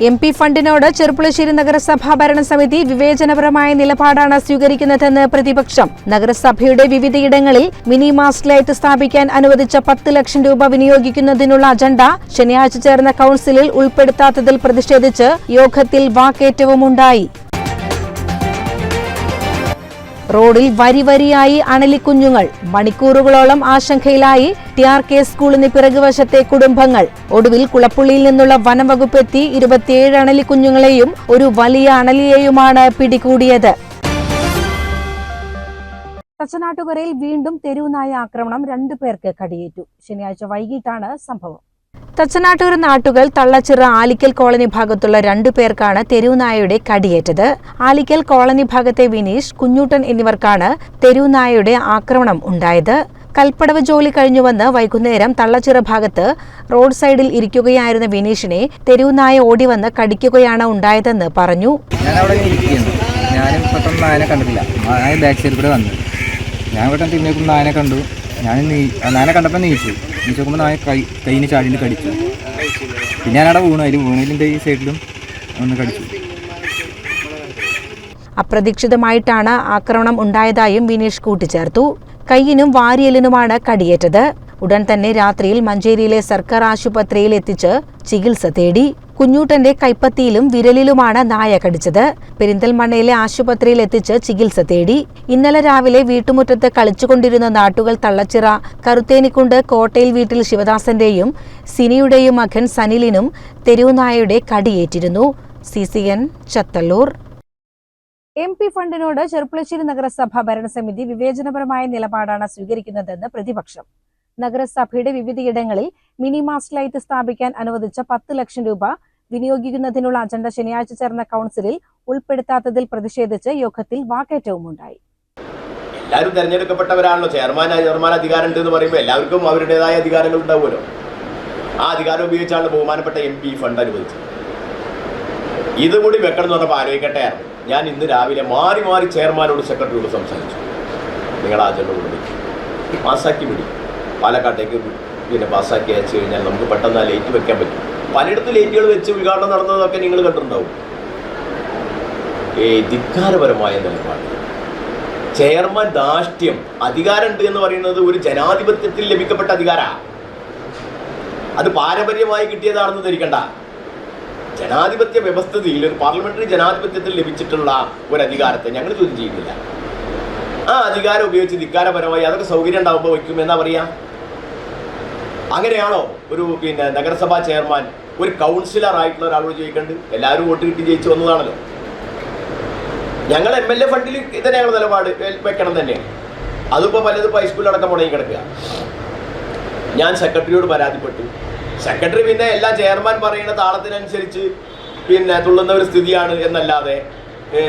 M P ഫണ്ടിനോട് ചെറുപ്പുളശ്ശേരി നഗരസഭാ ഭരണസമിതി വിവേചനപരമായ നിലപാടാണ് സ്വീകരിക്കുന്നതെന്ന് പ്രതിപക്ഷം. നഗരസഭയുടെ വിവിധയിടങ്ങളിൽ മിനി മാസ്ക് ലൈറ്റ് സ്ഥാപിക്കാൻ അനുവദിച്ച പത്ത് ലക്ഷം രൂപ വിനിയോഗിക്കുന്നതിനുള്ള അജണ്ട ശനിയാഴ്ച ചേർന്ന കൌൺസിലിൽ ഉൾപ്പെടുത്താത്തതിൽ പ്രതിഷേധിച്ച് യോഗത്തിൽ വാക്കേറ്റവുമുണ്ടായി. റോഡിൽ വരി വരിയായി അണലിക്കുഞ്ഞുങ്ങൾ മണിക്കൂറുകളോളം ആശങ്കയിലായി ടി ആർ കെ സ്കൂളിന് പിറകുവശത്തെ കുടുംബങ്ങൾ. ഒടുവിൽ കുളപ്പുള്ളിയിൽ നിന്നുള്ള വനംവകുപ്പ് എത്തി ഇരുപത്തിയേഴ് അണലിക്കുഞ്ഞുങ്ങളെയും ഒരു വലിയ അണലിയെയുമാണ് പിടികൂടിയത്. തച്ചനാട്ടുകരയിൽ വീണ്ടും തെരുവുനായ ആക്രമണം രണ്ടു പേർക്ക് കടിയേറ്റു. ശനിയാഴ്ച വൈകിട്ടാണ് സംഭവം. തച്ചനാട്ടൂർ നാട്ടുകൾ തള്ളച്ചിറ ആലിക്കൽ കോളനി ഭാഗത്തുള്ള രണ്ടു പേർക്കാണ് തെരുവുനായയുടെ കടിയേറ്റത്. ആലിക്കൽ കോളനി ഭാഗത്തെ വിനീഷ് കുഞ്ഞൂട്ടൻ എന്നിവർക്കാണ് തെരുവുനായയുടെ ആക്രമണം ഉണ്ടായത്. കൽപ്പടവ് ജോലി കഴിഞ്ഞുവന്ന് വൈകുന്നേരം തള്ളച്ചിറ ഭാഗത്ത് റോഡ് സൈഡിൽ ഇരിക്കുകയായിരുന്ന വിനീഷിനെ തെരുവുനായ ഓടിവന്ന് കടിക്കുകയാണ് ഉണ്ടായതെന്ന് പറഞ്ഞു. ഞാൻ പെട്ടെന്ന് നായനെ കണ്ടില്ല നായ ബാക്ക് സൈഡിൽ കൂടെ വന്നു. ഞാൻ പെട്ടെന്ന് തിന്നേക്കും നായനെ കണ്ടു. ഞാൻ നീ ആ നായനെ കണ്ടപ്പോൾ നീച്ചു നീച്ച് നോക്കുമ്പോൾ നായ കൈ കൈയിന് ചാടിയിട്ട് കടിച്ചു. പിന്നെ ഞാനവിടെ വീണു. അതിൽ വീണതിന്റെ ഈ സൈഡിലും ഒന്ന് കടിച്ചു. അപ്രതീക്ഷിതമായിട്ടാണ് ആക്രമണം ഉണ്ടായതായും വിനീഷ് കൂട്ടിച്ചേർത്തു. കൈയിനും വാരിയലിനുമാണ് കടിയേറ്റത്. ഉടൻ തന്നെ രാത്രിയിൽ മഞ്ചേരിയിലെ സർക്കാർ ആശുപത്രിയിൽ എത്തിച്ച് ചികിത്സ തേടി കുഞ്ഞൂട്ടന്റെ കൈപ്പത്തിയിലും വിരലിലുമാണ് നായ കടിച്ചത്. പെരിന്തൽമണ്ണയിലെ ആശുപത്രിയിൽ എത്തിച്ച് ചികിത്സ തേടി ഇന്നലെ രാവിലെ വീട്ടുമുറ്റത്ത് കളിച്ചുകൊണ്ടിരുന്ന നാട്ടുകൾ തള്ളച്ചിറ കറുത്തേനിക്കുണ്ട് കോട്ടയിൽ വീട്ടിൽ ശിവദാസന്റെയും സിനിയുടെയും മകൻ സനിലിനും തെരുവുനായയുടെ കടിയേറ്റിരുന്നു. C C N Chethallur. M P ഫണ്ടിനോട് Cherpulassery നഗരസഭ ഭരണസമിതി വിവേചനപരമായ നിലപാടാണ് സ്വീകരിക്കുന്നതെന്ന് പ്രതിപക്ഷം. നഗരസഭയുടെ വിവിധയിടങ്ങളിൽ മിനി മാസ്റ്റ് ലൈറ്റ് സ്ഥാപിക്കാൻ അനുവദിച്ച പത്ത് ലക്ഷം രൂപ വിനിയോഗിക്കുന്നതിനുള്ള അജണ്ട ശനിയാഴ്ച ചേർന്ന കൗൺസിലിൽ ഉൾപ്പെടുത്താത്തതിൽ പ്രതിഷേധിച്ച് യോഗത്തിൽ വാക്കേറ്റവും ഉണ്ടായി എല്ലാവരും തെരഞ്ഞെടുക്കപ്പെട്ടവരാണല്ലോ. ചെയർമാൻ ചെയർമാൻ അധികാരം ഉണ്ട് എന്ന് പറയുമ്പോൾ എല്ലാവർക്കും അവരുടേതായ അധികാരങ്ങൾ ഉണ്ടാവുമല്ലോ. ആ അധികാരം ഉപയോഗിച്ചാണ് ബഹുമാനപ്പെട്ട എം പി ഫണ്ട് അനുവദിച്ചത്. ഇതും കൂടി വെക്കണം എന്ന് പറഞ്ഞപ്പോൾ ആലോചിക്കട്ടെ ഞാൻ ഇന്ന് രാവിലെ മാറി മാറി ചെയർമാനോട് സെക്രട്ടറിയോട് സംസാരിച്ചു. നിങ്ങൾ ആ കൊണ്ടുപോയി പാസ്സാക്കി വിടി. പാലക്കാട്ടേക്ക് പിന്നെ പാസ്സാക്കി അയച്ചു കഴിഞ്ഞാൽ നമുക്ക് പെട്ടെന്ന് ആ ലേറ്റ് വെക്കാൻ പറ്റും. പലയിടത്തും ലേറ്റുകൾ വെച്ച് ഉദ്ഘാടനം നടന്നതൊക്കെ നിങ്ങൾ കണ്ടിട്ടുണ്ടാവും. ഈ ധിക്കാരപരമായ നിലപാട്. ചെയർമാൻ ധാഷ്ട്യം അധികാരമുണ്ട് എന്ന് പറയുന്നത് ഒരു ജനാധിപത്യത്തിൽ ലഭിക്കപ്പെട്ട അധികാര. അത് പാരമ്പര്യമായി കിട്ടിയതാണെന്ന് ധരിക്കണ്ട. ജനാധിപത്യ വ്യവസ്ഥയിൽ ഒരു പാർലമെന്ററി ജനാധിപത്യത്തിൽ ലഭിച്ചിട്ടുള്ള ഒരു അധികാരത്തെ ഞങ്ങൾ ചോദ്യം ചെയ്യുന്നില്ല. ആ അധികാരം ഉപയോഗിച്ച് ധിക്കാരപരമായി അതൊക്കെ സൗകര്യം ഉണ്ടാകുമ്പോൾ വയ്ക്കും എന്നാ പറയാ? അങ്ങനെയാണോ ഒരു പിന്നെ നഗരസഭാ ചെയർമാൻ ഒരു കൗൺസിലർ ആയിട്ടുള്ള ഒരാളോട് ചോദിക്കേണ്ടത്? എല്ലാവരും വോട്ട് കിട്ടി ജയിച്ചു വന്നതാണല്ലോ. ഞങ്ങൾ എം എൽ എ ഫണ്ടിൽ തന്നെയാണ് നിലപാട് വെക്കണം തന്നെയാണ് അതിപ്പോൾ പലതും ഹൈസ്കൂളിൽ അടക്കം മുടങ്ങി കിടക്കുക. ഞാൻ സെക്രട്ടറിയോട് പരാതിപ്പെട്ടു. സെക്രട്ടറി പിന്നെ എല്ലാ ചെയർമാൻ പറയുന്ന താളത്തിനനുസരിച്ച് പിന്നെ തുള്ളുന്ന ഒരു സ്ഥിതിയാണ് എന്നല്ലാതെ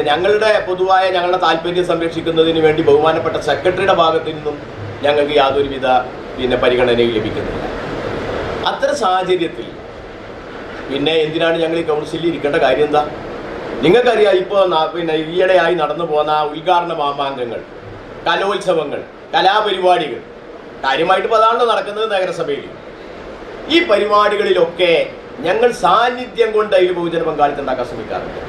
ഞങ്ങളുടെ പൊതുവായ ഞങ്ങളുടെ താല്പര്യം സംരക്ഷിക്കുന്നതിന് വേണ്ടി ബഹുമാനപ്പെട്ട സെക്രട്ടറിയുടെ ഭാഗത്തു നിന്നും ഞങ്ങൾക്ക് യാതൊരുവിധ പിന്നെ പരിഗണനയും ലഭിക്കുന്നില്ല. അത്തരം സാഹചര്യത്തിൽ പിന്നെ എന്തിനാണ് ഞങ്ങൾ ഈ കൗൺസിലിൽ ഇരിക്കേണ്ട കാര്യം എന്താ? നിങ്ങൾക്കറിയാം ഇപ്പോൾ പിന്നെ ഈയിടെയായി നടന്നു പോകുന്ന ഉദ്ഘാടന മാമാങ്കങ്ങൾ കലോത്സവങ്ങൾ കലാപരിപാടികൾ കാര്യമായിട്ട് ഇപ്പോൾ നടക്കുന്നത് നഗരസഭയിൽ ഈ പരിപാടികളിലൊക്കെ ഞങ്ങൾ സാന്നിധ്യം കൊണ്ട് അതിൽ ബഹുജന പങ്കാളിത്തം ഉണ്ടാക്കാൻ ശ്രമിക്കാറുണ്ട്.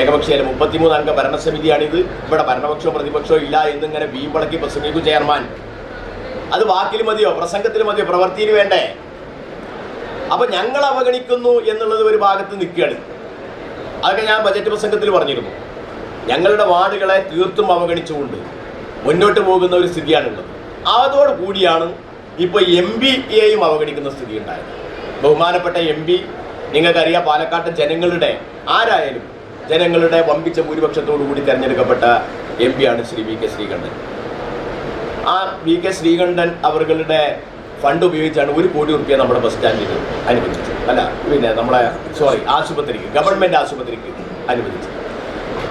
ഏകപക്ഷീയ മുപ്പത്തിമൂന്ന് അംഗ ഭരണസമിതിയാണിത്. ഇവിടെ ഭരണപക്ഷോ പ്രതിപക്ഷോ ഇല്ല എന്നിങ്ങനെ വീമ്പളക്കി പ്രസംഗിക്കും ചെയർമാൻ. അത് വാക്കിൽ മതിയോ? പ്രസംഗത്തിൽ മതിയോ? പ്രവൃത്തിയിൽ വേണ്ടേ? അപ്പൊ ഞങ്ങൾ അവഗണിക്കുന്നു എന്നുള്ളത് ഒരു ഭാഗത്ത് നിൽക്കുകയാണ്. അതൊക്കെ ഞാൻ ബജറ്റ് പ്രസംഗത്തിൽ പറഞ്ഞിരുന്നു. ഞങ്ങളുടെ വാർഡുകളെ തീർത്തും അവഗണിച്ചുകൊണ്ട് മുന്നോട്ട് പോകുന്ന ഒരു സ്ഥിതിയാണുള്ളത്. അതോട് കൂടിയാണ് ഇപ്പോൾ എം പിയെയും അവഗണിക്കുന്ന സ്ഥിതി ഉണ്ടായത് ബഹുമാനപ്പെട്ട എം പി നിങ്ങൾക്കറിയാം പാലക്കാട്ടെ ജനങ്ങളുടെ ആരായാലും ജനങ്ങളുടെ വമ്പിച്ച ഭൂരിപക്ഷത്തോടു കൂടി തിരഞ്ഞെടുക്കപ്പെട്ട എം ആണ് ശ്രീ വി കെ ശ്രീകണ്ഠൻ. ആ വി കെ ശ്രീകണ്ഠൻ അവരുടെ ഫണ്ട് ഉപയോഗിച്ചാണ് ഒരു കോടി റുപ്യ നമ്മുടെ ബസ് സ്റ്റാൻഡിൽ അനുവദിച്ചത്. അല്ല പിന്നെ നമ്മളെ സോറി ആശുപത്രിക്ക് ഗവൺമെന്റ് ആശുപത്രിക്ക് അനുവദിച്ചത്.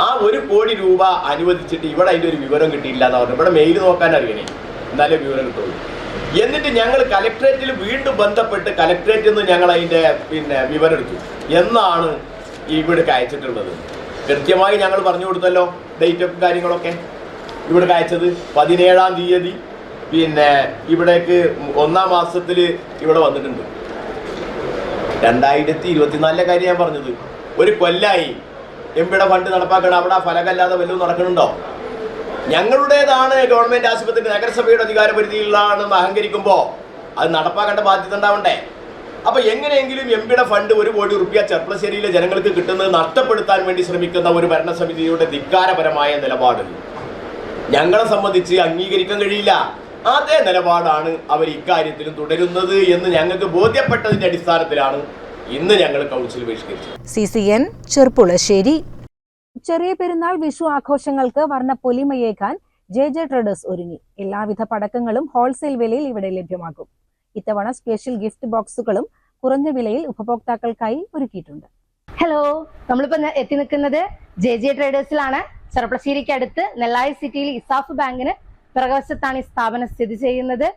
ആ ഒരു കോടി രൂപ അനുവദിച്ചിട്ട് ഇവിടെ അതിന്റെ ഒരു വിവരം കിട്ടിയില്ല എന്ന് പറഞ്ഞു. ഇവിടെ മെയിൽ നോക്കാൻ അറിയണേ. എന്നാലേ വിവരം കിട്ടുള്ളൂ. എന്നിട്ട് ഞങ്ങൾ കലക്ട്രേറ്റിൽ വീണ്ടും ബന്ധപ്പെട്ട് കലക്ട്രേറ്റിൽ നിന്ന് ഞങ്ങൾ അതിന്റെ പിന്നെ വിവരം എടുത്തു. എന്നാണ് ഇവിടേക്ക് അയച്ചിട്ടുള്ളത്. കൃത്യമായി ഞങ്ങൾ പറഞ്ഞു കൊടുത്തല്ലോ ഡേറ്റും കാര്യങ്ങളൊക്കെ. ഇവിടേക്ക് അയച്ചത് പതിനേഴാം തീയതി പിന്നെ ഇവിടേക്ക് ഒന്നാം മാസത്തിൽ ഇവിടെ വന്നിട്ടുണ്ട്. രണ്ടായിരത്തി ഇരുപത്തിനാലിലെ കാര്യം ഞാൻ പറഞ്ഞത്. ഒരു കൊല്ലായി. എംപിയുടെ ഫണ്ട് നടപ്പാക്കണം അവിടെ ഫലകല്ലാതെ വല്ലതും നടക്കുന്നുണ്ടോ? ഞങ്ങളുടേതാണ് ഗവൺമെന്റ് ആശുപത്രി നഗരസഭയുടെ അധികാര പരിധിയിലാണെന്ന് അഹങ്കരിക്കുമ്പോൾ അത് നടപ്പാക്കേണ്ട ബാധ്യത ഉണ്ടാവണ്ടേ? അപ്പൊ എങ്ങനെയെങ്കിലും എം പിയുടെ ഫണ്ട് ഒരു കോടി റുപ്യ ചെർപ്പളശ്ശേരിയിലെ ജനങ്ങൾക്ക് കിട്ടുന്നത് നഷ്ടപ്പെടുത്താൻ വേണ്ടി ശ്രമിക്കുന്ന ഒരു ഭരണസമിതിയുടെ ധിക്കാരപരമായ നിലപാട്. ഞങ്ങളെ സംബന്ധിച്ച് അംഗീകരിക്കാൻ കഴിയില്ല. അതേ നിലപാടാണ് അവർ ഇക്കാര്യത്തിലും തുടരുന്നത് എന്ന് ഞങ്ങൾക്ക് ബോധ്യപ്പെട്ടതിന്റെ അടിസ്ഥാനത്തിലാണ് ഇന്ന് ഞങ്ങൾ council ബഹിഷ്കരിച്ചത്. C C N Cherpulassery. Cheriya Perunnal Vishu ആഘോഷങ്ങൾക്ക് വർണ പൊലിമയേക്കാൻ ജെ ജെ ട്രേഡേഴ്സ് ഒരുങ്ങി. എല്ലാവിധ പടക്കങ്ങളും ഹോൾസെയിൽ വിലയിൽ ഇവിടെ ലഭ്യമാകും. ഇത്തവണ സ്പെഷ്യൽ ഗിഫ്റ്റ് ബോക്സുകളും കുറഞ്ഞ വിലയിൽ ഉപഭോക്താക്കൾക്കായി ഒരുക്കിയിട്ടുണ്ട്. ഹലോ നമ്മളിപ്പോ എത്തി നിൽക്കുന്നത് ജെ ജെ ട്രേഡേഴ്സിലാണ് ചെറുപ്പശ്ശേരിക്ക് അടുത്ത് നെല്ലായി സിറ്റിയിൽ ഇസാഫ് ബാങ്കിന് പിറകവശത്താണ് ഈ സ്ഥാപനം സ്ഥിതി ചെയ്യുന്നത്.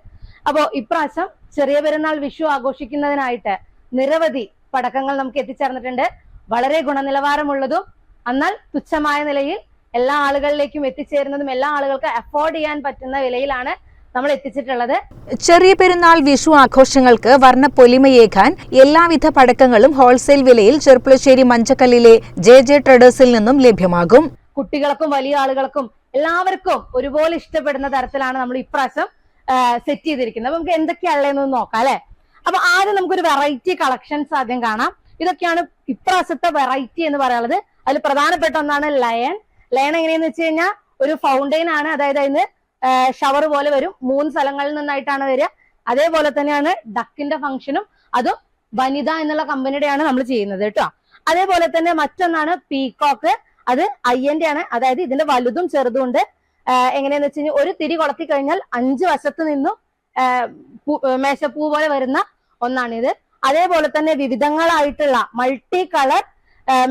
അപ്പോ ഇപ്രാവശ്യം ചെറിയ പെരുന്നാൾ വിഷു ആഘോഷിക്കുന്നതിനായിട്ട് നിരവധി പടക്കങ്ങൾ നമുക്ക് എത്തിച്ചേർന്നിട്ടുണ്ട്. വളരെ ഗുണനിലവാരമുള്ളതും എന്നാൽ തുച്ഛമായ നിലയിൽ എല്ലാ ആളുകളിലേക്കും എത്തിച്ചേരുന്നതും എല്ലാ ആളുകൾക്ക് അഫോർഡ് ചെയ്യാൻ പറ്റുന്ന വിലയിലാണ് നമ്മൾ എത്തിച്ചിട്ടുള്ളത് ചെറിയ പെരുന്നാൾ വിഷു ആഘോഷങ്ങൾക്ക് വർണ പൊലിമയേക്കാൻ എല്ലാവിധ പടക്കങ്ങളും ഹോൾസെയിൽ വിലയിൽ ചെർപ്പുളശ്ശേരി മഞ്ചക്കല്ലിലെ ജെ ജെ ട്രേഡേഴ്സിൽ നിന്നും ലഭ്യമാകും. കുട്ടികൾക്കും വലിയ ആളുകൾക്കും എല്ലാവർക്കും ഒരുപോലെ ഇഷ്ടപ്പെടുന്ന തരത്തിലാണ് നമ്മൾ ഇപ്രാവശ്യം സെറ്റ് ചെയ്തിരിക്കുന്നത്. അപ്പൊ നമുക്ക് എന്തൊക്കെയാണുള്ളതെന്ന് നോക്കാം അല്ലെ? അപ്പൊ ആദ്യം നമുക്കൊരു വെറൈറ്റി കളക്ഷൻസ് ആദ്യം കാണാം. ഇതൊക്കെയാണ് ഇപ്രാവശ്യത്തെ വെറൈറ്റി എന്ന് പറയുന്നത് അതിൽ പ്രധാനപ്പെട്ട ഒന്നാണ് ലയൺ ലയൺ എങ്ങനെയെന്ന് വെച്ച് കഴിഞ്ഞാൽ ഒരു ഫൗണ്ടെയിൻ ആണ്. അതായത് അതിന് ഷവർ പോലെ വരും. മൂന്ന് സ്ഥലങ്ങളിൽ നിന്നായിട്ടാണ് വരിക. അതേപോലെ തന്നെയാണ് ഡക്കിന്റെ ഫംഗ്ഷനും അതും വനിത എന്നുള്ള കമ്പനിയുടെയാണ് നമ്മൾ ചെയ്യുന്നത് കേട്ടോ. അതേപോലെ തന്നെ മറ്റൊന്നാണ് പീകോക്ക് അത് അയ്യന്റെ ആണ്. അതായത് ഇതിന്റെ വലുതും ചെറുതും ഉണ്ട്. എങ്ങനെയാന്ന് വെച്ച് കഴിഞ്ഞാൽ ഒരു തിരി കൊളത്തി കഴിഞ്ഞാൽ അഞ്ച് വശത്ത് നിന്നും മേശപ്പൂ പോലെ വരുന്ന ഒന്നാണിത്. അതേപോലെ തന്നെ വിവിധങ്ങളായിട്ടുള്ള മൾട്ടി കളർ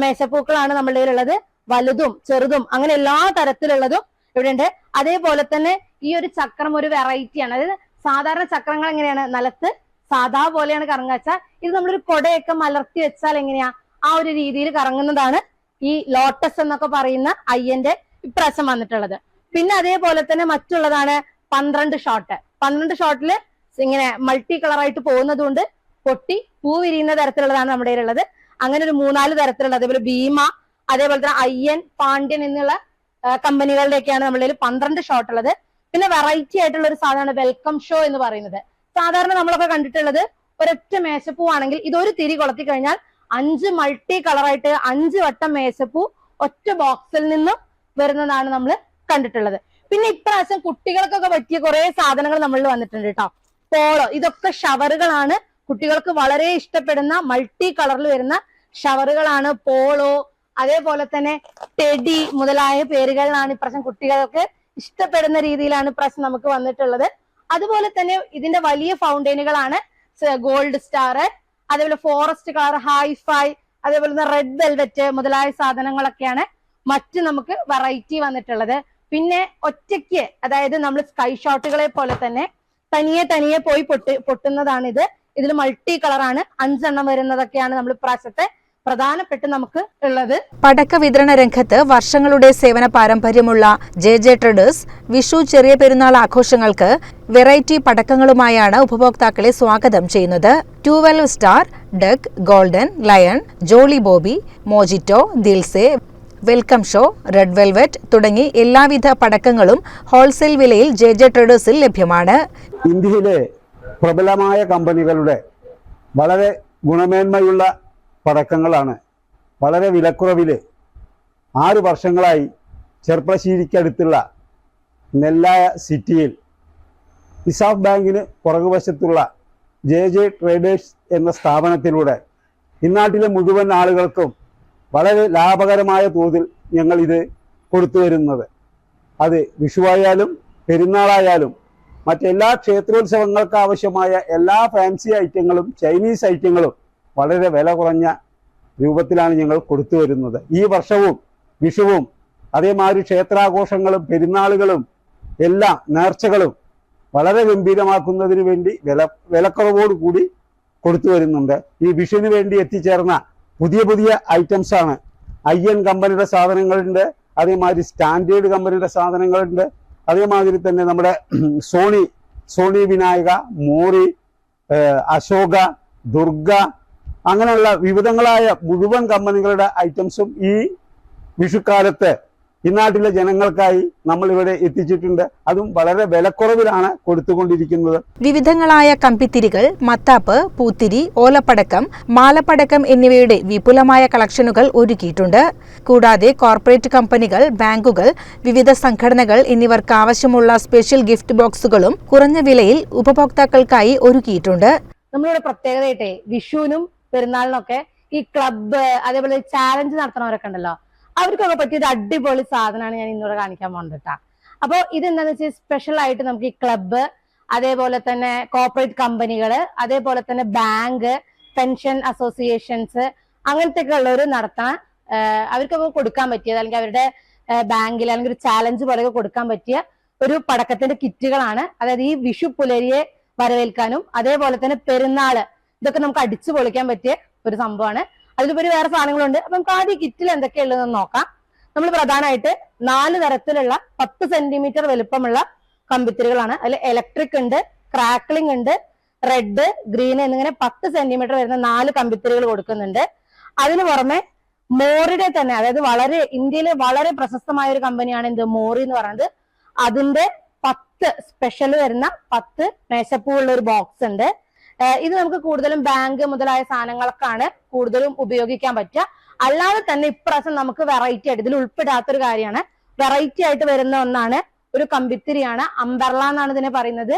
മേശപ്പൂക്കളാണ് നമ്മളുടെ കയ്യിലുള്ളത്. വലുതും ചെറുതും അങ്ങനെ എല്ലാ തരത്തിലുള്ളതും ഇവിടെ ഉണ്ട് അതേപോലെ തന്നെ ഈ ഒരു ചക്രം ഒരു വെറൈറ്റിയാണ് അതായത് സാധാരണ ചക്രങ്ങൾ എങ്ങനെയാണ്? നിലത്ത് സാധാ പോലെയാണ് കറങ്ങുക വെച്ചാൽ ഇത് നമ്മളൊരു കൊടയൊക്കെ മലർത്തി വെച്ചാൽ എങ്ങനെയാ? ആ ഒരു രീതിയിൽ കറങ്ങുന്നതാണ് ഈ ലോട്ടസ് എന്നൊക്കെ പറയുന്ന അയ്യന്റെ ഇപ്രാവശ്യം വന്നിട്ടുള്ളത്. പിന്നെ അതേപോലെ തന്നെ മറ്റുള്ളതാണ് പന്ത്രണ്ട് ഷോട്ട് പന്ത്രണ്ട് ഷോട്ടിൽ ഇങ്ങനെ മൾട്ടി കളറായിട്ട് പോകുന്നതുകൊണ്ട് പൊട്ടി പൂ വിരിയുന്ന തരത്തിലുള്ളതാണ് നമ്മുടെ ഉള്ളത് അങ്ങനെ ഒരു മൂന്നാൽ തരത്തിലുള്ള അതേപോലെ ഭീമ അതേപോലെ തന്നെ അയ്യൻ പാണ്ഡ്യൻ എന്നുള്ള കമ്പനികളുടെയൊക്കെയാണ് നമ്മളിൽ പന്ത്രണ്ട് ഷോട്ട് ഉള്ളത്. പിന്നെ വെറൈറ്റി ആയിട്ടുള്ള ഒരു സാധനമാണ് വെൽക്കം ഷോ എന്ന് പറയുന്നത്. സാധാരണ നമ്മളൊക്കെ കണ്ടിട്ടുള്ളത് ഒരൊറ്റ മേശപ്പൂ ആണെങ്കിൽ ഇതൊരു തിരി കൊളത്തി കഴിഞ്ഞാൽ അഞ്ച് മൾട്ടി കളറായിട്ട് അഞ്ച് വട്ടം മേശപ്പൂ ഒറ്റ ബോക്സിൽ നിന്നും വരുന്നതാണ് നമ്മൾ കണ്ടിട്ടുള്ളത്. പിന്നെ ഇപ്രാവശ്യം കുട്ടികൾക്കൊക്കെ പറ്റിയ കുറെ സാധനങ്ങൾ നമ്മളിൽ വന്നിട്ടുണ്ട് കേട്ടോ പോളോ ഇതൊക്കെ ഷവറുകളാണ് കുട്ടികൾക്ക് വളരെ ഇഷ്ടപ്പെടുന്ന മൾട്ടി കളറിൽ വരുന്ന ഷവറുകളാണ് പോളോ അതേപോലെ തന്നെ ടെഡി മുതലായ പേരുകളിലാണ് ഇപ്രാവശ്യം കുട്ടികൾക്ക് ഇഷ്ടപ്പെടുന്ന രീതിയിലാണ് ഇപ്രാവശ്യം നമുക്ക് വന്നിട്ടുള്ളത്. അതുപോലെ തന്നെ ഇതിന്റെ വലിയ ഫൗണ്ടൈനുകളാണ് ഗോൾഡ് സ്റ്റാർ അതേപോലെ ഫോറസ്റ്റ് കളർ ഹൈഫൈ അതേപോലെ തന്നെ റെഡ് വെൽവെറ്റ് മുതലായ സാധനങ്ങളൊക്കെയാണ് മറ്റ് നമുക്ക് വെറൈറ്റി വന്നിട്ടുള്ളത്. പിന്നെ ഒറ്റയ്ക്ക് അതായത് നമ്മൾ സ്കൈ ഷോട്ടുകളെ പോലെ തന്നെ തനിയെ തനിയെ പോയി പൊട്ടി പൊട്ടുന്നതാണ് ഇത് ഇതിൽ മൾട്ടി കളറാണ് അഞ്ചെണ്ണം വരുന്നതൊക്കെയാണ് നമ്മൾ ഇപ്രാവശ്യത്തെ പ്രധാനപ്പെട്ട് നമുക്ക് ഉള്ളത് പടക്ക വിതരണ രംഗത്ത് വർഷങ്ങളുടെ സേവന പാരമ്പര്യമുള്ള ജെ ജെ ട്രേഡേഴ്സ് വിഷു ചെറിയ പെരുന്നാൾ ആഘോഷങ്ങൾക്ക് വെറൈറ്റി പടക്കങ്ങളുമായാണ് ഉപഭോക്താക്കളെ സ്വാഗതം ചെയ്യുന്നത്. Twelve star duck golden lion jolly Bobby mojito Dil Se welcome show red velvet തുടങ്ങി എല്ലാവിധ പടക്കങ്ങളും ഹോൾസെയിൽ വിലയിൽ ജെ ജെ ട്രേഡേഴ്സിൽ ലഭ്യമാണ്. ഇന്ത്യയിലെ പ്രബലമായ കമ്പനികളുടെ വളരെ ഗുണമേന്മയുള്ള പടക്കങ്ങളാണ്. വളരെ വിലക്കുറവിൽ ആറ് വർഷങ്ങളായി ചെർപ്പശ്ശേരിക്കടുത്തുള്ള നെല്ലായ സിറ്റിയിൽ ഇസാഫ് ബാങ്കിന് പുറകുവശത്തുള്ള ജെ ജെ ട്രേഡേഴ്സ് എന്ന സ്ഥാപനത്തിലൂടെ ഇന്നാട്ടിലെ മുഴുവൻ ആളുകൾക്കും വളരെ ലാഭകരമായ തോതിൽ ഞങ്ങൾ ഇത് കൊടുത്തു വരുന്നത് അത് വിഷുവായാലും പെരുന്നാളായാലും മറ്റെല്ലാ ക്ഷേത്രോത്സവങ്ങൾക്ക് ആവശ്യമായ എല്ലാ ഫാൻസി ഐറ്റങ്ങളും ചൈനീസ് ഐറ്റങ്ങളും വളരെ വില കുറഞ്ഞ രൂപത്തിലാണ് ഞങ്ങൾ കൊടുത്തു വരുന്നത്. ഈ വർഷവും വിഷുവും അതേമാതിരി ക്ഷേത്രാഘോഷങ്ങളും പെരുന്നാളുകളും എല്ലാ നേർച്ചകളും വളരെ ഗംഭീരമാക്കുന്നതിന് വേണ്ടി വില വിലക്കുറവോടുകൂടി കൊടുത്തു വരുന്നുണ്ട്. ഈ വിഷുവിന് വേണ്ടി എത്തിച്ചേർന്ന പുതിയ പുതിയ ഐറ്റംസ് ആണ്. ഐ എൻ കമ്പനിയുടെ സാധനങ്ങളുണ്ട് അതേമാതിരി സ്റ്റാൻഡേർഡ് കമ്പനിയുടെ സാധനങ്ങളുണ്ട് അതേമാതിരി തന്നെ നമ്മുടെ സോണി സോണി വിനായക മോറി അശോക ദുർഗ അങ്ങനെയുള്ള വിവിധങ്ങളായ മുഴുവൻ കമ്പനികളുടെ ഐറ്റംസും ഈ വിഷുക്കാലത്ത് ഈ നാട്ടിലെ ജനങ്ങൾക്കായി നമ്മൾ ഇവിടെ എത്തിച്ചിട്ടുണ്ട്. അതും വളരെ വിലക്കുറവിലാണ് കൊടുത്തുകൊണ്ടിരിക്കുന്നത്. വിവിധങ്ങളായ കമ്പിത്തിരികൾ മത്താപ്പ് പൂത്തിരി ഓലപ്പടക്കം മാലപ്പടക്കം എന്നിവയുടെ വിപുലമായ കളക്ഷനുകൾ ഒരുക്കിയിട്ടുണ്ട്. കൂടാതെ കോർപ്പറേറ്റ് കമ്പനികൾ ബാങ്കുകൾ വിവിധ സംഘടനകൾ എന്നിവർക്ക് ആവശ്യമുള്ള സ്പെഷ്യൽ ഗിഫ്റ്റ് ബോക്സുകളും കുറഞ്ഞ വിലയിൽ ഉപഭോക്താക്കൾക്കായി ഒരുക്കിയിട്ടുണ്ട്. നമ്മളിവിടെ പ്രത്യേകതയായിട്ടേ വിഷുവിനും പെരുന്നാളിനൊക്കെ ഈ ക്ലബ്ബ് അതേപോലെ ചാലഞ്ച് നടത്തുന്നവരൊക്കെ ഉണ്ടല്ലോ. അവർക്കൊക്കെ പറ്റിയത് അടിപൊളി സാധനമാണ് ഞാൻ ഇന്നിവിടെ കാണിക്കാൻ പോകണ്ടട്ടാ അപ്പോൾ ഇതെന്താന്ന് വെച്ചാൽ സ്പെഷ്യൽ ആയിട്ട് നമുക്ക് ഈ ക്ലബ്ബ് അതേപോലെ തന്നെ കോർപ്പറേറ്റ് കമ്പനികൾ അതേപോലെ തന്നെ ബാങ്ക് പെൻഷൻ അസോസിയേഷൻസ് അങ്ങനത്തെ ഒക്കെ ഉള്ളവർ നടത്താൻ അവർക്കൊക്കെ കൊടുക്കാൻ പറ്റിയത് അല്ലെങ്കിൽ അവരുടെ ബാങ്കിൽ അല്ലെങ്കിൽ ഒരു ചാലഞ്ച് പോലെയൊക്കെ കൊടുക്കാൻ പറ്റിയ ഒരു പടക്കത്തിന്റെ കിറ്റുകളാണ്. അതായത് ഈ വിഷു പുലരിയെ വരവേൽക്കാനും അതേപോലെ തന്നെ പെരുന്നാൾ ഇതൊക്കെ നമുക്ക് അടിച്ചു പൊളിക്കാൻ പറ്റിയ ഒരു സംഭവമാണ്. അതിലുപരി വേറെ സാധനങ്ങളുണ്ട്. അപ്പൊ നമുക്ക് ആദ്യം കിറ്റിൽ എന്തൊക്കെയുള്ളതെന്ന് നോക്കാം. നമ്മൾ പ്രധാനമായിട്ട് നാല് തരത്തിലുള്ള പത്ത് സെന്റിമീറ്റർ വലുപ്പമുള്ള കമ്പിത്തിരികളാണ്. അതിൽ ഇലക്ട്രിക് ഉണ്ട് ക്രാക്ലിംഗ് ഉണ്ട് റെഡ് ഗ്രീൻ എന്നിങ്ങനെ പത്ത് സെന്റിമീറ്റർ വരുന്ന നാല് കമ്പിത്തിരികൾ കൊടുക്കുന്നുണ്ട്. അതിന് പുറമെ മോറിയുടെ തന്നെ അതായത് വളരെ ഇന്ത്യയിലെ വളരെ പ്രശസ്തമായ ഒരു കമ്പനിയാണ് എന്ത്? മോറി എന്ന് പറയുന്നത്. അതിന്റെ പത്ത് സ്പെഷ്യൽ വരുന്ന പത്ത് മേശപ്പൂവുള്ള ഒരു ബോക്സ് ഉണ്ട്. ഇത് നമുക്ക് കൂടുതലും ബാങ്ക് മുതലായ സാധനങ്ങൾക്കാണ് കൂടുതലും ഉപയോഗിക്കാൻ പറ്റുക. അല്ലാതെ തന്നെ ഇപ്രാവശ്യം നമുക്ക് വെറൈറ്റി ആയിട്ട് ഇതിൽ ഉൾപ്പെടാത്തൊരു കാര്യമാണ്. വെറൈറ്റി ആയിട്ട് വരുന്ന ഒന്നാണ് ഒരു കമ്പിത്തിരിയാണ്. അംബർല എന്നാണ് ഇതിനെ പറയുന്നത്.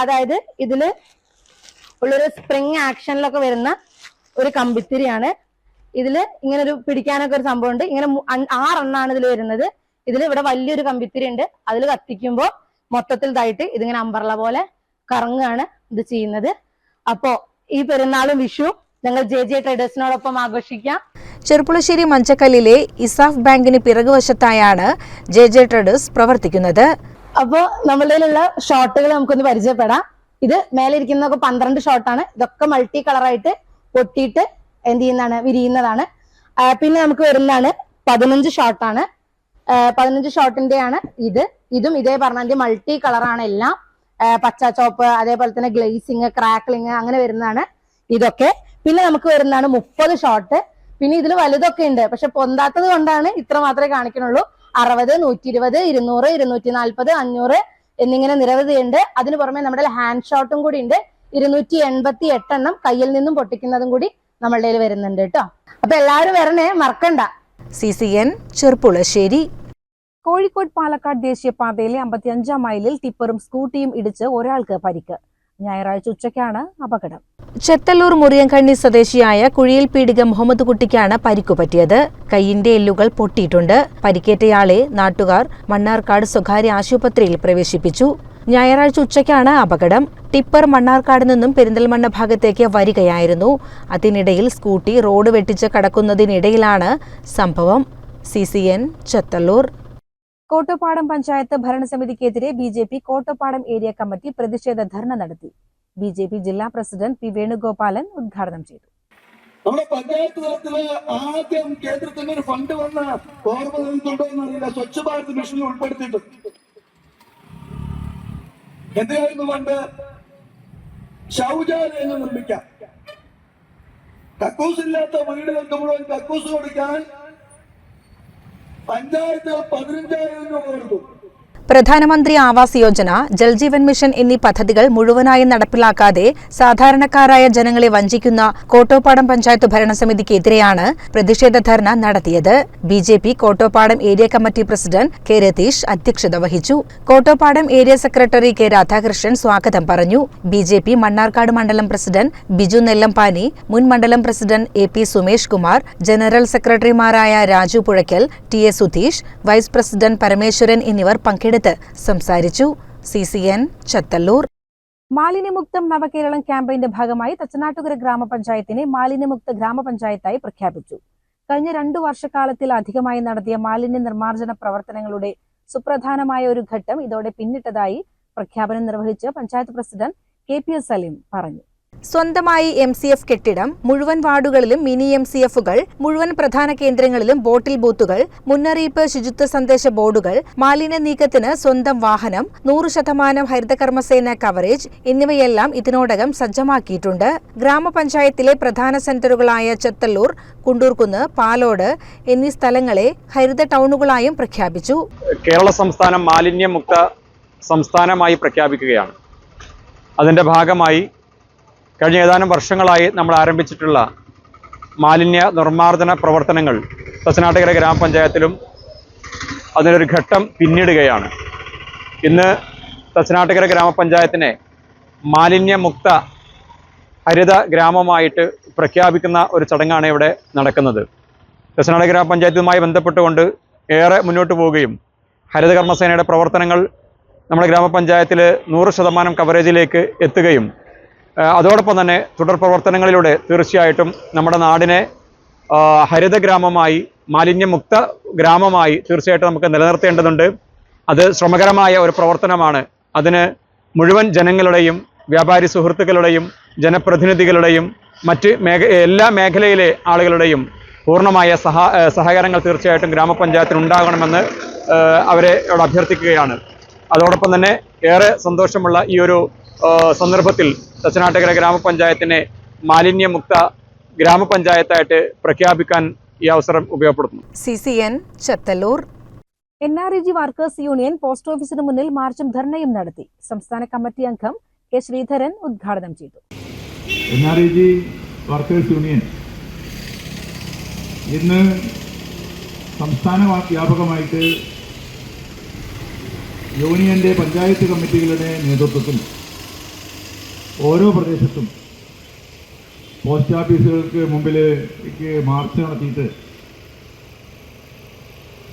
അതായത് ഇതിൽ ഉള്ളൊരു സ്പ്രിങ് ആക്ഷനിലൊക്കെ വരുന്ന ഒരു കമ്പിത്തിരിയാണ്. ഇതിൽ ഇങ്ങനെ ഒരു പിടിക്കാനൊക്കെ ഒരു സംഭവം ഉണ്ട് ഇങ്ങനെ ആറെണ്ണാണ് ഇതിൽ വരുന്നത്. ഇതിൽ ഇവിടെ വലിയൊരു കമ്പിത്തിരി ഉണ്ട് അതിൽ കത്തിക്കുമ്പോൾ മൊത്തത്തിൽ ഇതായിട്ട് ഇതിങ്ങനെ അമ്പർള പോലെ കറങ്ങുകയാണ് ഇത് ചെയ്യുന്നത്. അപ്പോ ഈ പെരുന്നാളും വിഷു ഞങ്ങൾ ജെ ജെ ട്രേഡേഴ്സിനോടൊപ്പം ആഘോഷിക്കാം. ചെറുപ്പുളശ്ശേരി മഞ്ചക്കല്ലിലെ ഇസാഫ് ബാങ്കിന് പിറകുവശത്തായാണ് ജെ ജെ ട്രേഡേഴ്സ് പ്രവർത്തിക്കുന്നത്. അപ്പോ നമ്മളുടെ ഷോട്ടുകൾ നമുക്കൊന്ന് പരിചയപ്പെടാം. ഇത് മേലെ ഇരിക്കുന്നതൊക്കെ പന്ത്രണ്ട് ഷോട്ടാണ്. ഇതൊക്കെ മൾട്ടി കളറായിട്ട് പൊട്ടിയിട്ട് എന്ത് ചെയ്യുന്നതാണ്? വിരിയുന്നതാണ്. പിന്നെ നമുക്ക് വരുന്നതാണ് പതിനഞ്ച് ഷോട്ടാണ്. പതിനഞ്ച് ഷോട്ടിന്റെയാണ് ഇത്. ഇതും ഇതേ പറഞ്ഞതിന്റെ മൾട്ടി കളറാണ് എല്ലാം. പച്ച ചോപ്പ് അതേപോലെ തന്നെ ഗ്ലേസിങ് ക്രാക്ലിങ് അങ്ങനെ വരുന്നതാണ് ഇതൊക്കെ. പിന്നെ നമുക്ക് വരുന്നതാണ് മുപ്പത് ഷോട്ട് പിന്നെ ഇതിൽ വലുതൊക്കെ ഉണ്ട്. പക്ഷെ പൊന്താത്തത് കൊണ്ടാണ് ഇത്ര മാത്രമേ കാണിക്കണുള്ളൂ. അറുപത് നൂറ്റി ഇരുപത് ഇരുന്നൂറ് ഇരുന്നൂറ്റി നാൽപ്പത് അഞ്ഞൂറ് എന്നിങ്ങനെ നിരവധി ഉണ്ട്. അതിന് പുറമെ നമ്മുടെ ഹാൻഡ് ഷോട്ടും കൂടി ഉണ്ട്. ഇരുന്നൂറ്റി എൺപത്തി എട്ടെണ്ണം കയ്യിൽ നിന്നും പൊട്ടിക്കുന്നതും കൂടി നമ്മളുടെ വരുന്നുണ്ട് കേട്ടോ. അപ്പൊ എല്ലാവരും വരണേ മറക്കണ്ട. C C N Cherpulassery Kozhikode Palakkad ദേശീയപാതയിലെ അമ്പത്തിയഞ്ചാം മൈലിൽ ടിപ്പറും സ്കൂട്ടിയും ഇടിച്ച് ഒരാൾക്ക് പരിക്ക്. ഞായറാഴ്ച ഉച്ചയ്ക്കാണ് അപകടം. ചെത്തല്ലൂർ മുറിയൻകണ്ണി സ്വദേശിയായ കുഴിയിൽ പീഡിക മുഹമ്മദ് കുട്ടിക്കാണ് പരിക്കു പറ്റിയത്. കൈയിന്റെ എല്ലുകൾ പൊട്ടിയിട്ടുണ്ട്. പരിക്കേറ്റയാളെ നാട്ടുകാർ മണ്ണാർക്കാട് സ്വകാര്യ ആശുപത്രിയിൽ പ്രവേശിപ്പിച്ചു. ഞായറാഴ്ച ഉച്ചയ്ക്കാണ് അപകടം. ടിപ്പർ മണ്ണാർക്കാട് നിന്നും പെരിന്തൽമണ്ണ ഭാഗത്തേക്ക് വരികയായിരുന്നു. അതിനിടയിൽ സ്കൂട്ടി റോഡ് വെട്ടിച്ച് കടക്കുന്നതിനിടയിലാണ് സംഭവം. C C N Chethallur. Kottappadam panchayat ഭരണസമിതിക്കെതിരെ B J P Kottappadam area committee പ്രതിഷേധ ധർണ നടത്തി. ബി ജെ പി ജില്ലാ പ്രസിഡന്റ് പി വേണുഗോപാലൻ ഉദ്ഘാടനം ചെയ്തു. നമ്മുടെ പഞ്ചായത്ത് തലത്തിൽ ആദ്യം കേന്ദ്രത്തിൽ ഒരു ഫണ്ട് വന്ന ഓർമ്മ നിന്നുണ്ടോ എന്നറിയില്ല. സ്വച്ഛ ഭാരത് മിഷനിൽ ഉൾപ്പെടുത്തിയിട്ടുണ്ട്. എന്തിനായിരുന്നു പണ്ട് ശൗചാലയങ്ങൾ നിർമ്മിക്കാം. കക്കൂസ് ഇല്ലാത്ത വീടുകൾക്ക് മുഴുവൻ കക്കൂസ് കൊടുക്കാൻ പഞ്ചായത്ത് പതിനഞ്ചായിരം രൂപ കൊടുത്തു പ്രധാനമന്ത്രി ആവാസ് യോജന ജൽജീവൻ മിഷൻ എന്നീ പദ്ധതികൾ മുഴുവനായും നടപ്പിലാക്കാതെ സാധാരണക്കാരായ ജനങ്ങളെ വഞ്ചിക്കുന്ന കോട്ടോപ്പാടം പഞ്ചായത്ത് ഭരണസമിതിക്കെതിരെയാണ് പ്രതിഷേധ ധർണ നടത്തിയത്. B J P Kottoppadam area committee president K Ratheesh അധ്യക്ഷത വഹിച്ചു. Kottoppadam area secretary K Radhakrishnan സ്വാഗതം പറഞ്ഞു. ബി ജെ പി മണ്ണാർക്കാട് മണ്ഡലം പ്രസിഡന്റ് ബിജു നെല്ലംപാനി മുൻ മണ്ഡലം president A P Sumesh Kumar general സെക്രട്ടറിമാരായ Raju Puzhakkal T A Sudheesh vice president Parameswaran എന്നിവർ പങ്കെടുത്ത്. സംസാരിച്ചു സി സി എൻ ചത്തല്ലൂർ. മാലിന്യമുക്തം നവകേരളം ക്യാമ്പയിന്റെ ഭാഗമായി തച്ചനാട്ടുകര ഗ്രാമപഞ്ചായത്തിനെ മാലിന്യമുക്ത ഗ്രാമപഞ്ചായത്തായി പ്രഖ്യാപിച്ചു. കഴിഞ്ഞ രണ്ടു വർഷക്കാലത്തിൽ അധികമായി നടത്തിയ മാലിന്യ നിർമ്മാർജന പ്രവർത്തനങ്ങളുടെ സുപ്രധാനമായ ഒരു ഘട്ടം ഇതോടെ പിന്നിട്ടതായി പ്രഖ്യാപനം നിർവഹിച്ച് panchayat president K P S Saleem പറഞ്ഞു. സ്വന്തമായി എം സി എഫ് കെട്ടിടം മുഴുവൻ വാർഡുകളിലും മിനി എം സി എഫുകൾ മുഴുവൻ പ്രധാന കേന്ദ്രങ്ങളിലും ബോട്ടിൽ ബൂത്തുകൾ മുന്നറിയിപ്പ് ശുചിത്വ സന്ദേശ ബോർഡുകൾ മാലിന്യ നീക്കത്തിന് സ്വന്തം വാഹനം നൂറ് ശതമാനം ഹരിതകർമ്മസേന കവറേജ് എന്നിവയെല്ലാം ഇതിനോടകം സജ്ജമാക്കിയിട്ടുണ്ട്. ഗ്രാമപഞ്ചായത്തിലെ പ്രധാന സെന്ററുകളായ ചെത്തല്ലൂർ കുണ്ടൂർക്കുന്ന് പാലോട് എന്നീ സ്ഥലങ്ങളെ ഹരിത ടൗണുകളായും പ്രഖ്യാപിച്ചു. കേരള സംസ്ഥാനം മാലിന്യമുക്ത സംസ്ഥാനമായി പ്രഖ്യാപിക്കുകയാണ്. അതിന്റെ ഭാഗമായി കഴിഞ്ഞ ഏതാനും വർഷങ്ങളായി നമ്മൾ ആരംഭിച്ചിട്ടുള്ള മാലിന്യ നിർമ്മാർജന പ്രവർത്തനങ്ങൾ തച്ചനാട്ടുകര ഗ്രാമപഞ്ചായത്തിലും അതിനൊരു ഘട്ടം പിന്നിടുകയാണ്. ഇന്ന് തച്ചനാട്ടുകര ഗ്രാമപഞ്ചായത്തിനെ മാലിന്യമുക്ത ഹരിത ഗ്രാമമായിട്ട് പ്രഖ്യാപിക്കുന്ന ഒരു ചടങ്ങാണ് ഇവിടെ നടക്കുന്നത്. തച്ചനാട് ഗ്രാമപഞ്ചായത്തുമായി ബന്ധപ്പെട്ടുകൊണ്ട് ഏറെ മുന്നോട്ട് പോവുകയും ഹരിതകർമ്മസേനയുടെ പ്രവർത്തനങ്ങൾ നമ്മുടെ ഗ്രാമപഞ്ചായത്തിൽ നൂറ് ശതമാനം കവറേജിലേക്ക് എത്തുകയും അതോടൊപ്പം തന്നെ തുടർ പ്രവർത്തനങ്ങളിലൂടെ തീർച്ചയായിട്ടും നമ്മുടെ നാടിനെ ഹരിത ഗ്രാമമായി മാലിന്യമുക്ത ഗ്രാമമായി തീർച്ചയായിട്ടും നമുക്ക് നിലനിർത്തേണ്ടതുണ്ട്. അത് ശ്രമകരമായ ഒരു പ്രവർത്തനമാണ്. അതിന് മുഴുവൻ ജനങ്ങളുടെയും വ്യാപാരി സുഹൃത്തുക്കളുടെയും ജനപ്രതിനിധികളുടെയും മറ്റ് മേഖ എല്ലാ മേഖലയിലെ ആളുകളുടെയും പൂർണമായ സഹ സഹകരണങ്ങൾ തീർച്ചയായിട്ടും ഗ്രാമപഞ്ചായത്തിന് ഉണ്ടാകണമെന്ന് അവരെ അഭ്യർത്ഥിക്കുകയാണ്. അതോടൊപ്പം തന്നെ ഏറെ സന്തോഷമുള്ള ഈ ഒരു സന്ദർഭത്തിൽ തച്ചനാട്ടുകര ഗ്രാമപഞ്ചായത്തിനെ മാലിന്യമുക്ത ഗ്രാമപഞ്ചായത്തായിട്ട് പ്രഖ്യാപിക്കാൻ ഈ അവസരം ഉപയോഗപ്പെടുത്തുന്നു. C C N Chethallur. N R E G workers union post ഓഫീസിന് മുന്നിൽ മാർച്ചും ധർണയും നടത്തി. സംസ്ഥാന കമ്മിറ്റി അംഗം കെ ശ്രീധരൻ ഉദ്ഘാടനം ചെയ്തു. N R E G workers union ഇന്ന് സംസ്ഥാന വ്യാപകമായിട്ട് യൂണിയന്റെ പഞ്ചായത്ത് കമ്മിറ്റികളുടെ നേതൃത്വത്തിൽ ഓരോ പ്രദേശത്തും പോസ്റ്റ് ഓഫീസുകൾക്ക് മുമ്പിലേക്ക് മാർച്ച് നടത്തിയിട്ട്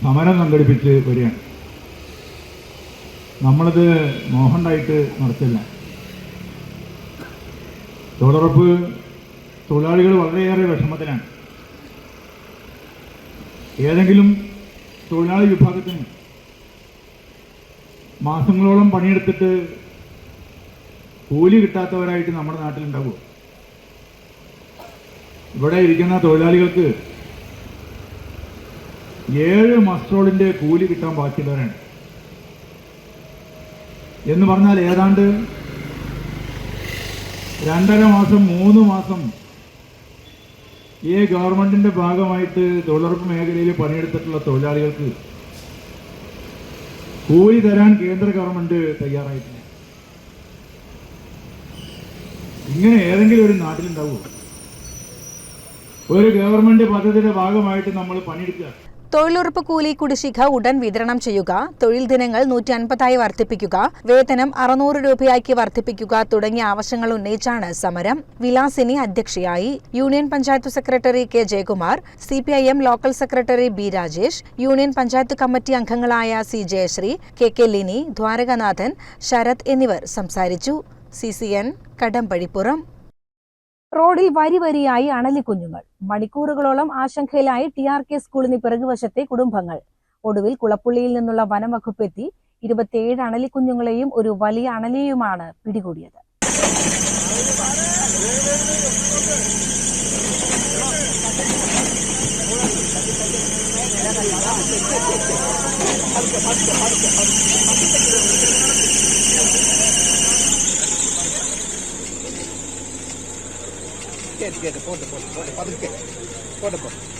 സമരം സംഘടിപ്പിച്ച് വരികയാണ്. നമ്മളത് മോഹണ്ടായിട്ട് നടത്തില്ല. തൊഴിലുറപ്പ് തൊഴിലാളികൾ വളരെയേറെ വിഷമത്തിലാണ്. ഏതെങ്കിലും തൊഴിലാളി വിഭാഗത്തിന് മാസങ്ങളോളം പണിയെടുത്തിട്ട് കൂലി കിട്ടാത്തവരായിട്ട് നമ്മുടെ നാട്ടിലുണ്ടാവുമോ ഇവിടെ ഇരിക്കുന്ന തൊഴിലാളികൾക്ക് ഏഴ് മസ്ട്രോളിന്റെ കൂലി കിട്ടാൻ ബാക്കിയുള്ളവരാണ്. എന്ന് പറഞ്ഞാൽ ഏതാണ്ട് രണ്ടര മാസം മൂന്ന് മാസം ഈ ഗവൺമെന്റിന്റെ ഭാഗമായിട്ട് തൊഴിലുറപ്പ് മേഖലയിൽ പണിയെടുത്തിട്ടുള്ള തൊഴിലാളികൾക്ക് കൂലി തരാൻ കേന്ദ്ര ഗവൺമെന്റ് തയ്യാറായിട്ടില്ല ഇങ്ങനെ ഏതെങ്കിലും ഒരു നാട്ടിലുണ്ടാവുമോ? ഒരു ഗവൺമെന്റ് പദ്ധതിയുടെ ഭാഗമായിട്ട് നമ്മൾ പണിയെടുക്കുക. തൊഴിലുറപ്പ് കൂലി കുടിശ്ശിക ഉടൻ വിതരണം ചെയ്യുക തൊഴിൽ ദിനങ്ങൾ നൂറ്റി അൻപതായി വർദ്ധിപ്പിക്കുക വേതനം അറുന്നൂറ് രൂപയാക്കി വർദ്ധിപ്പിക്കുക തുടങ്ങിയ ആവശ്യങ്ങൾ ഉന്നയിച്ചാണ് സമരം. വിലാസിനി അധ്യക്ഷയായി union panchayat secretary K Jayakumar C local secretary B Rajesh union panchayat committee അംഗങ്ങളായ C Jayasree K K Lini Dwarakanathan Sarath എന്നിവർ സംസാരിച്ചു. സി സി എൻ കടമ്പഴിപ്പുറം റോഡിൽ വരി വരിയായി അണലിക്കുഞ്ഞുങ്ങൾ മണിക്കൂറുകളോളം ആശങ്കയിലായി ടി ആർ കെ സ്കൂളിന് പിറകുവശത്തെ കുടുംബങ്ങൾ. ഒടുവിൽ കുളപ്പുള്ളിയിൽ നിന്നുള്ള വനംവകുപ്പ് എത്തി ഇരുപത്തിയേഴ് അണലിക്കുഞ്ഞുങ്ങളെയും ഒരു വലിയ അണലിയുമാണ് പിടികൂടിയത്. கேட்டு கேட்டு போட்டு போட்டு போட்டு பதுக்கு போட்டு போட்டு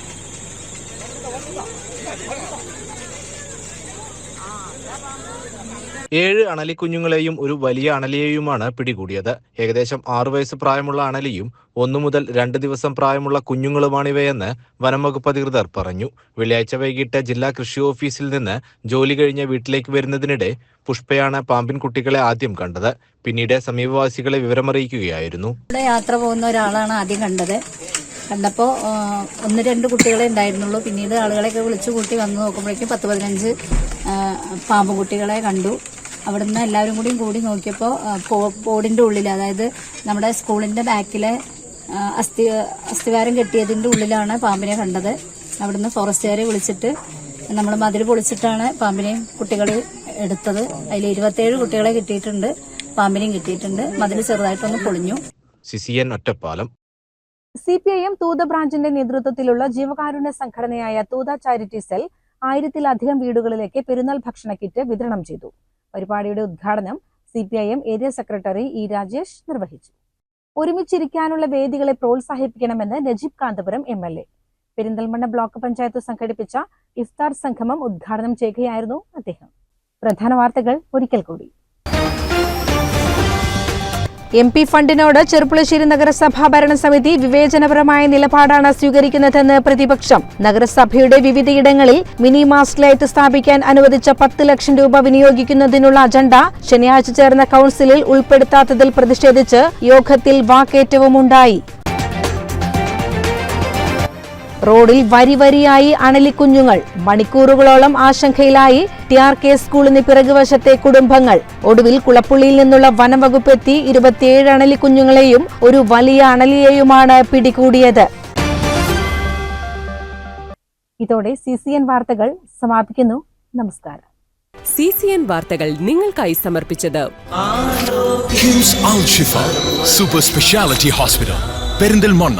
ഏഴ് അണലിക്കുഞ്ഞുങ്ങളെയും ഒരു വലിയ അണലിയെയുമാണ് പിടികൂടിയത്. ഏകദേശം ആറു വയസ്സ് പ്രായമുള്ള അണലിയും ഒന്നു മുതൽ രണ്ട് ദിവസം പ്രായമുള്ള കുഞ്ഞുങ്ങളുമാണിവയെന്ന് വനംവകുപ്പ് അധികൃതർ പറഞ്ഞു. വെള്ളിയാഴ്ച വൈകിട്ട് ജില്ലാ കൃഷി ഓഫീസിൽ നിന്ന് ജോലി കഴിഞ്ഞ് വീട്ടിലേക്ക് വരുന്നതിനിടെ പുഷ്പയാണ് പാമ്പിൻ കുട്ടികളെ ആദ്യം കണ്ടത്. പിന്നീട് സമീപവാസികളെ വിവരമറിയിക്കുകയായിരുന്നു. യാത്ര പോകുന്ന ഒരാളാണ് ആദ്യം കണ്ടത്. കണ്ടപ്പോൾ ഒന്ന് രണ്ട് കുട്ടികളെ ഉണ്ടായിരുന്നുള്ളൂ. പിന്നീട് ആളുകളെയൊക്കെ വിളിച്ചു കൂട്ടി വന്ന് നോക്കുമ്പോഴേക്കും പത്ത് പതിനഞ്ച് ആ, പാമ്പ് കുട്ടികളെ കണ്ടു. അവിടുന്ന് എല്ലാവരും കൂടിയും കൂടി നോക്കിയപ്പോൾ പോടിന്റെ ഉള്ളിൽ അതായത് നമ്മുടെ സ്കൂളിന്റെ ബാക്കിലെ അസ്ഥി അസ്ഥിവാരം കെട്ടിയതിന്റെ ഉള്ളിലാണ് പാമ്പിനെ കണ്ടത്. അവിടുന്ന് ഫോറസ്റ്റുകാരെ വിളിച്ചിട്ട് നമ്മൾ മതിൽ പൊളിച്ചിട്ടാണ് പാമ്പിനെയും കുട്ടികൾ എടുത്തത്. അതിൽ ഇരുപത്തേഴ് കുട്ടികളെ കിട്ടിയിട്ടുണ്ട്. പാമ്പിനെയും കിട്ടിയിട്ടുണ്ട്. മതിൽ ചെറുതായിട്ടൊന്ന് പൊളിഞ്ഞു. CCN Ottapalam. C P I M Thootha ബ്രാഞ്ചിന്റെ നേതൃത്വത്തിലുള്ള ജീവകാരുണ്യ സംഘടനയായ തൂത ചാരിറ്റി സെൽ ആയിരത്തിലധികം വീടുകളിലേക്ക് പെരുന്നാൾ ഭക്ഷണ കിറ്റ് വിതരണം ചെയ്തു. പരിപാടിയുടെ ഉദ്ഘാടനം C P I M area secretary E Rajesh നിർവഹിച്ചു. ഒരുമിച്ചിരിക്കാനുള്ള വേദികളെ പ്രോത്സാഹിപ്പിക്കണമെന്ന് Najeeb Kanthapuram M L A. Perinthalmanna block panchayat സംഘടിപ്പിച്ച ഇഫ്താർ സംഗമം ഉദ്ഘാടനം ചെയ്യുകയായിരുന്നു അദ്ദേഹം. പ്രധാന വാർത്തകൾ ഒരിക്കൽ കൂടി. എം പി ഫണ്ടിനോട് ചെറുപ്പുളശ്ശേരി നഗരസഭാ ഭരണസമിതി വിവേചനപരമായ നിലപാടാണ് സ്വീകരിക്കുന്നതെന്ന് പ്രതിപക്ഷം. നഗരസഭയുടെ വിവിധയിടങ്ങളിൽ മിനി മാസ്ക് ലൈറ്റ് സ്ഥാപിക്കാൻ അനുവദിച്ച പത്ത് ലക്ഷം രൂപ വിനിയോഗിക്കുന്നതിനുള്ള അജണ്ട ശനിയാഴ്ച ചേർന്ന കൌൺസിലിൽ ഉൾപ്പെടുത്താത്തതിൽ പ്രതിഷേധിച്ച് യോഗത്തിൽ വാക്കേറ്റവുമുണ്ടായി. റോഡിൽ വരി വരിയായി അണലിക്കുഞ്ഞുങ്ങൾ മണിക്കൂറുകളോളം ആശങ്കയിലായി ടി ആർ കെ സ്കൂളിന് പിറകുവശത്തെ കുടുംബങ്ങൾ. ഒടുവിൽ കുളപ്പുള്ളിയിൽ നിന്നുള്ള വനംവകുപ്പ് എത്തി ഇരുപത്തിയേഴ് അണലിക്കുഞ്ഞുങ്ങളെയും ഒരു വലിയ അണലിയെയുമാണ് പിടികൂടിയത്. ഇതോടെ സി സി എൻ വാർത്തകൾ സമാപിക്കുന്നു. നമസ്കാരം. സി സി എൻ വാർത്തകൾ നിങ്ങൾക്കായി സമർപ്പിച്ചത് KIMS Al Shifa super speciality hospital Perinthalmanna